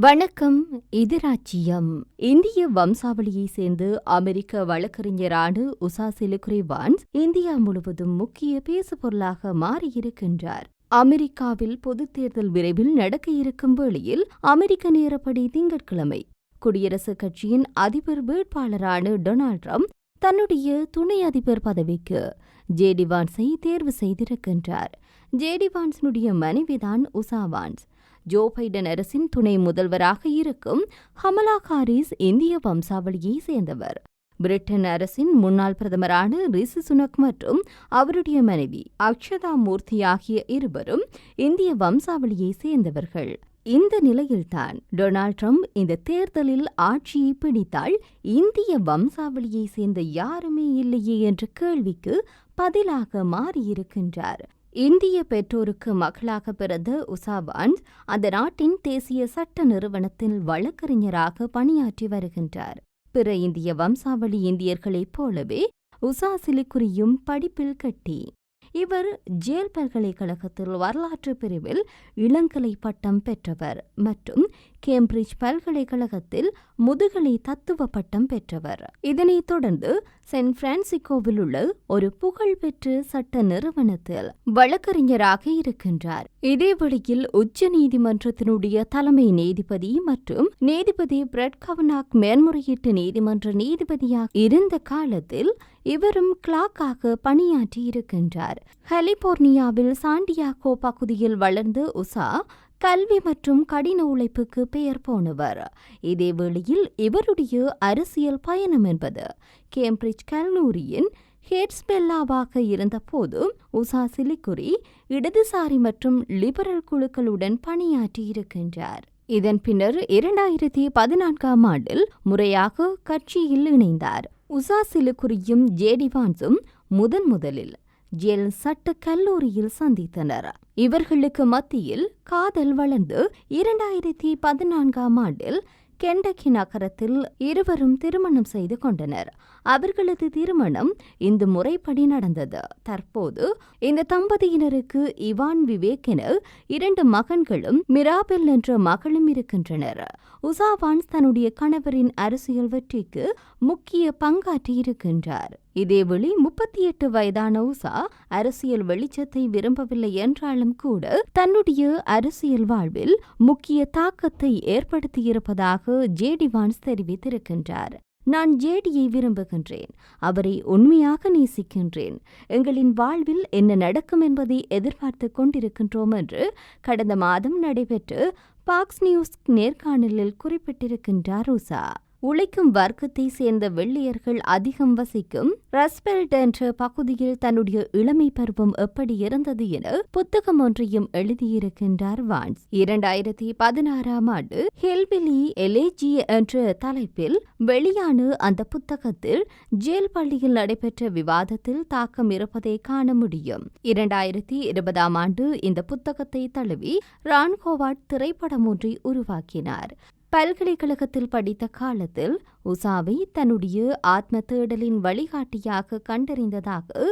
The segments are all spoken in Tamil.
வணக்கம் இது ராஜ்யம் இந்திய வம்சாவளியை சேர்ந்து அமெரிக்க வழக்கறிஞரான உசா சிலுக்குரிவான்ஸ் இந்தியா முழுவதும் முக்கிய பேசுபொருளாக மாறியிருக்கின்றார். அமெரிக்காவில் பொதுத் தேர்தல் விரைவில் நடக்க இருக்கும் வேளையில் அமெரிக்க நேரப்படி திங்கட்கிழமை குடியரசுக் கட்சியின் அதிபர் வேட்பாளரான டொனால்ட் ட்ரம்ப் தன்னுடைய துணை அதிபர் பதவிக்கு ஜேடி வான்ஸை தேர்வு செய்திருக்கின்றார். ஜேடி வான்ஸினுடைய மனைவிதான் உசா வான்ஸ். ஜோ பைடன் அரசின் துணை முதல்வராக இருக்கும் ஹமலா ஹாரிஸ் இந்திய வம்சாவளியை சேர்ந்தவர். பிரிட்டன் அரசின் முன்னாள் பிரதமரான ரிஷி சுனக் மற்றும் அவருடைய மனைவி அக்ஷதா மூர்த்தி ஆகிய இருவரும் இந்திய வம்சாவளியை சேர்ந்தவர்கள். இந்த நிலையில்தான் டொனால்ட் ட்ரம்ப் இந்த தேர்தலில் ஆட்சியை பிடித்தால் இந்திய வம்சாவளியை சேர்ந்த யாருமே இல்லையே என்ற கேள்விக்கு பதிலாக மாறியிருக்கின்றார். இந்திய பெற்றோருக்கு மகளாக பிறந்த உசாவான்ஸ் அந்த நாட்டின் தேசிய சட்ட நிறுவனத்தில் வழக்கறிஞராக பணியாற்றி வருகின்றார். பிற இந்திய வம்சாவளி இந்தியர்களைப் போலவே உசா சிலிக்குரியும் படிப்பில் கட்டி இவர் ஜேல் பல்கலைக்கழகத்தில் வரலாற்று பிரிவில் இளங்கலை பட்டம் பெற்றவர் மற்றும் கேம்பிரிட்ஜ் பல்கலைக்கழகத்தில் முதுகலை தத்துவ பட்டம் பெற்றவர். இதனைத் தொடர்ந்து சென்ட் பிரான்சிகோவில் உள்ள ஒரு புகழ்பெற்ற சட்ட நிறுவனத்தில் வழக்கறிஞராக இருக்கின்றார். இதே வழியில் உச்ச நீதிமன்றத்தினுடைய தலைமை நீதிபதி மற்றும் நீதிபதி பிரெட் கவனாக் மேன்முறையீட்டு நீதிமன்ற நீதிபதியாக இருந்த காலத்தில் இவரும் கிளாக்காக பணியாற்றி இருக்கின்றார். கலிபோர்னியாவில் சாண்டியாகோ பகுதியில் வளர்ந்து உசா கல்வி மற்றும் கடின உழைப்புக்கு பெயர் போனவர். இதே வேளையில் இவருடைய அரசியல் பயணம் என்பது கேம்பிரிட்ஜ் கல்லூரியின் ஹேட்ஸ்பெல்லாவாக இருந்தபோது உசா சிலிக்குரி இடதுசாரி மற்றும் லிபரல் குழுக்களுடன் பணியாற்றி இருக்கின்றார். இதன் பின்னர் இரண்டாயிரத்தி பதினான்காம் ஆண்டில் முறையாக கட்சியில் இணைந்தார். உசா சிலுக்குரியும் ஜேடிவான்ஸும் முதன் முதலில் ஜேல் சட்ட கல்லூரியில் சந்தித்தனர். இவர்களுக்கு மத்தியில் காதல் வளர்ந்து இரண்டாயிரத்தி பதினான்காம் ஆண்டில் கெண்டக்கி நகரத்தில் இருவரும் திருமணம் செய்து கொண்டனர். அவர்களது திருமணம் இந்த முறைப்படி நடந்தது. தற்போது இந்த தம்பதியினருக்கு இவான் விவேக் என இரண்டு மகன்களும் மிராபெல் என்ற மகளும் இருக்கின்றனர். உசாவான்ஸ் தன்னுடைய கணவரின் அரசியல் வெற்றிக்கு முக்கிய பங்காற்றி இருக்கின்றார் இதேவேளை முப்பத்தி எட்டு வயதான உசா அரசியல் வெளிச்சத்தை விரும்பவில்லை என்றாலும் கூட தன்னுடைய அரசியல் வாழ்வில் முக்கிய தாக்கத்தை ஏற்படுத்தியிருப்பதாக ஜேடிவான்ஸ் தெரிவித்திருக்கின்றார். நான் ஜேடியை விரும்புகின்றேன். அவரை உண்மையாக நேசிக்கின்றேன். எங்களின் வாழ்வில் என்ன நடக்கும் என்பதை எதிர்பார்த்து கொண்டிருக்கின்றோம் என்று கடந்த மாதம் நடைபெற்று பாக்ஸ் நியூஸ் நேர்காணலில் குறிப்பிட்டிருக்கின்றார் உசா உழைக்கும் வர்க்கத்தை சேர்ந்த வெள்ளையர்கள் அதிகம் வசிக்கும் ரஸ்பெல்ட் என்ற பகுதியில் தன்னுடைய இளமை பருவம் எப்படி இருந்தது என புத்தகம் ஒன்றையும் எழுதியிருக்கின்றார் வான்ஸ். இரண்டாயிரத்தி பதினாறாம் ஆண்டு ஹெல்பிலி எலேஜி என்ற தலைப்பில் வெளியான அந்த புத்தகத்தில் ஜேல் பள்ளியில் நடைபெற்ற விவாதத்தில் தாக்கம் இருப்பதை காண முடியும். இரண்டாயிரத்தி இருபதாம் ஆண்டு இந்த புத்தகத்தை தழுவி ரான்கோவாட் திரைப்படம் ஒன்றை உருவாக்கினார். பல்கலைக்கழகத்தில் படித்த காலத்தில் உசாவை தன்னுடைய ஆத்ம தேடலின் வழிகாட்டியாக கண்டறிந்ததாக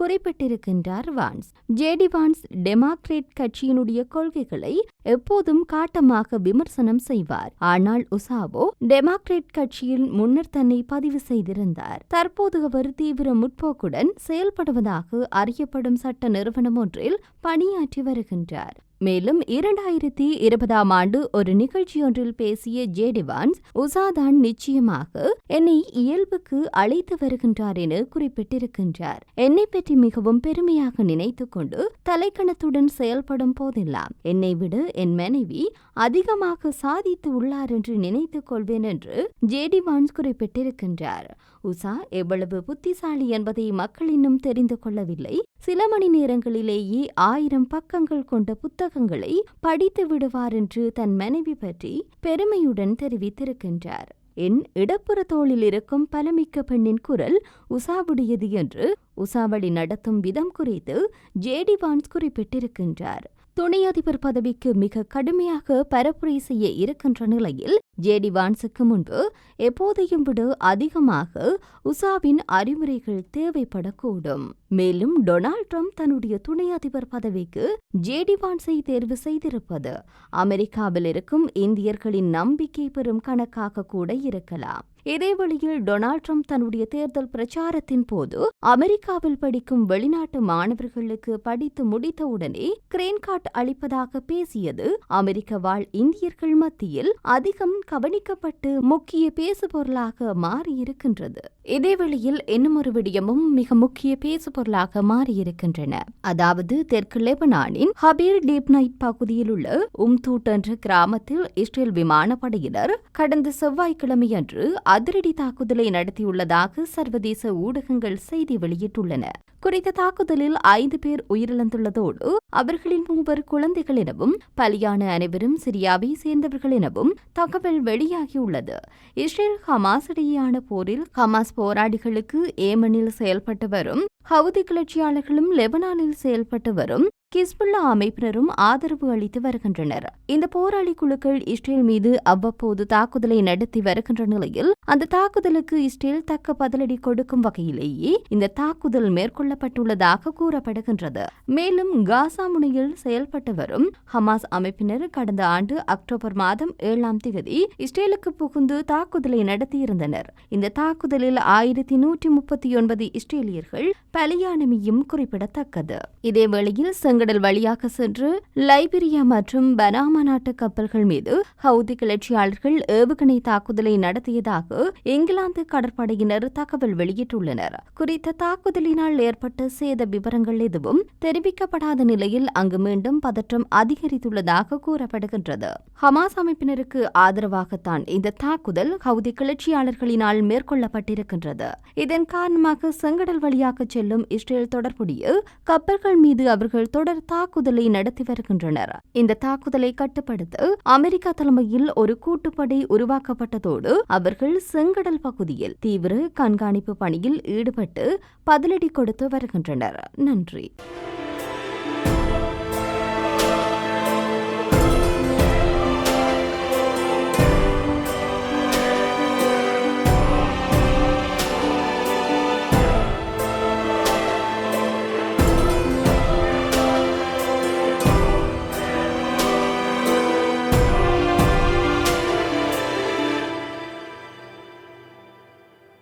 குறிப்பிட்டிருக்கின்றார் வான்ஸ். ஜேடி வான்ஸ் டெமோக்ரேட் கட்சியினுடைய கொள்கைகளை எப்போதும் காட்டமாக விமர்சனம் செய்வார். ஆனால் உசாவோ டெமோக்ரேட் கட்சியில் முன்னர் தன்னை பதிவு செய்திருந்தார். தற்போது அவர் தீவிர முற்போக்குடன் செயல்படுவதாக அறியப்படும் சட்ட நிறுவனம் ஒன்றில் பணியாற்றி வருகின்றார். மேலும் இரண்டாயிரத்தி இருபதாம் ஆண்டு ஒரு நிகழ்ச்சியொன்றில் பேசிய ஜேடிவான்ஸ் உசாதான் நிச்சயமாக என்னை இயல்புக்கு அழைத்து வருகின்றார் என குறிப்பிட்டிருக்கின்றார். என்னை பற்றி மிகவும் பெருமையாக நினைத்துக் கொண்டு தலைக்கணத்துடன் செயல்படும் போதெல்லாம் என்னை விட என் மனைவி அதிகமாக சாதித்து உள்ளார் என்று நினைத்துக் கொள்வேன் என்று ஜேடிவான்ஸ் குறிப்பிட்டிருக்கின்றார். உஷா எவ்வளவு புத்திசாலி என்பதை மக்கள் இன்னும் தெரிந்து கொள்ளவில்லை. சில மணி நேரங்களிலேயே ஆயிரம் பக்கங்கள் கொண்ட புத்தகங்களை படித்து விடுவார் என்று தன் மனைவி பற்றி பெருமையுடன் தெரிவித்திருக்கின்றார். என் இடப்புற தோளில் இருக்கும் பலமிக்க பெண்ணின் குரல் உசாவுடையது என்று உசாவளி நடத்தும் விதம் குறித்து ஜேடி வான்ஸ் குறிப்பிட்டிருக்கின்றார். துணை அதிபர் பதவிக்கு மிக கடுமையாக பரப்புரை செய்ய இருக்கின்ற நிலையில் ஜேடி வான்ஸுக்கு முன்பு எப்போதையும் விட அதிகமாக உசாவின் அறிவுரைகள் தேவைப்படக்கூடும். மேலும் டொனால்ட் ட்ரம்ப் தன்னுடைய துணை அதிபர் பதவிக்கு ஜேடி வான்ஸை தேர்வு செய்திருப்பது அமெரிக்காவில் இருக்கும் இந்தியர்களின் நம்பிக்கை பெறும் கணக்காக கூட இருக்கலாம். இதேவழியில் டொனால்ட் ட்ரம்ப் தன்னுடைய தேர்தல் பிரச்சாரத்தின் போது அமெரிக்காவில் படிக்கும் வெளிநாட்டு மாணவர்களுக்கு படித்து முடித்தவுடனே கிரேன் கார்டு அளிப்பதாக பேசியது அமெரிக்க வாழ் இந்தியர்கள் மத்தியில் அதிகம் கவனிக்கப்பட்டு முக்கிய பேசுபொருளாக மாறியிருக்கின்றது. இதேவெளியில் இன்னும் ஒரு விடயமும் மிக முக்கிய பேசுபொருளாக மாறியிருக்கின்றன. அதாவது தெற்கு லெபனானின் ஹபீர் டீப் நைட் பகுதியில் உள்ள உம்தூட் என்ற கிராமத்தில் இஸ்ரேல் விமானப்படையினர் கடந்த செவ்வாய்க்கிழமையன்று அதிரடி தாக்குதலை நடத்தியுள்ளதாக சர்வதேச ஊடகங்கள் செய்தி வெளியிட்டுள்ளன. குறித்த தாக்குதலில் ஐந்து பேர் உயிரிழந்துள்ளதோடு அவர்களின் மூவர் குழந்தைகள் எனவும் பலியான அனைவரும் சிரியாவை சேர்ந்தவர்கள் எனவும் தகவல் வெளியாகியுள்ளது. இஸ்ரேல் ஹமாஸ் இடையேயான போரில் ஹமாஸ் போராளிகளுக்கு ஏமனில் செயல்பட்டு வரும் ஹவுதி கிளர்ச்சியாளர்களும் லெபனானில் செயல்பட்டு வரும் கிஸ்புல்லா அமைப்பினரும் ஆதரவு அளித்து வருகின்றனர். இந்த போராளி குழுக்கள் இஸ்ரேல் மீது அவ்வப்போது தாக்குதலை நடத்தி வருகின்ற நிலையில் அந்த தாக்குதலுக்கு இஸ்ரேல் தக்க பதிலடி கொடுக்கும் வகையிலேயே இந்த தாக்குதல் மேற்கொள்ளப்பட்டுள்ளதாக கூறப்படுகின்றது. மேலும் காசா முனையில் செயல்பட்டு வரும் ஹமாஸ் அமைப்பினர் கடந்த ஆண்டு அக்டோபர் மாதம் ஏழாம் தேதி இஸ்ரேலுக்கு புகுந்து தாக்குதலை நடத்தியிருந்தனர். இந்த தாக்குதலில் ஆயிரத்தி நூற்றி முப்பத்தி ஒன்பது இஸ்ரேலியர்கள் பலியானமையும் குறிப்பிடத்தக்கது. இதேவேளையில் செங்க பெருங்கடல் வழியாக சென்று லைபீரியா மற்றும் பனாமா நாட்டு கப்பல்கள் மீது ஹவுதி கிளர்ச்சியாளர்கள் ஏவுகணை தாக்குதலை நடத்தியதாக இங்கிலாந்து கடற்படையினர் தகவல் வெளியிட்டுள்ளனர். குறித்த தாக்குதலினால் ஏற்பட்ட சேத விவரங்கள் எதுவும் தெரிவிக்கப்படாத நிலையில் அங்கு மீண்டும் பதற்றம் அதிகரித்துள்ளதாக கூறப்படுகின்றது. ஹமாஸ் அமைப்பினருக்கு ஆதரவாகத்தான் இந்த தாக்குதல் ஹவுதி கிளர்ச்சியாளர்களினால் மேற்கொள்ளப்பட்டிருக்கின்றது. இதன் காரணமாக செங்கடல் வழியாக செல்லும் இஸ்ரேல் தொடர்புடைய கப்பல்கள் மீது அவர்கள் தொடர் தொடர் தாக்குதலை நடத்தி வருகின்றனர். இந்த தாக்குதலை கட்டுப்படுத்த அமெரிக்கா தலைமையில் ஒரு கூட்டுப்படை உருவாக்கப்பட்டதோடு அவர்கள் செங்கடல் பகுதியில் தீவிர கண்காணிப்பு பணியில் ஈடுபட்டு பதிலடி கொடுத்து வருகின்றனர். நன்றி.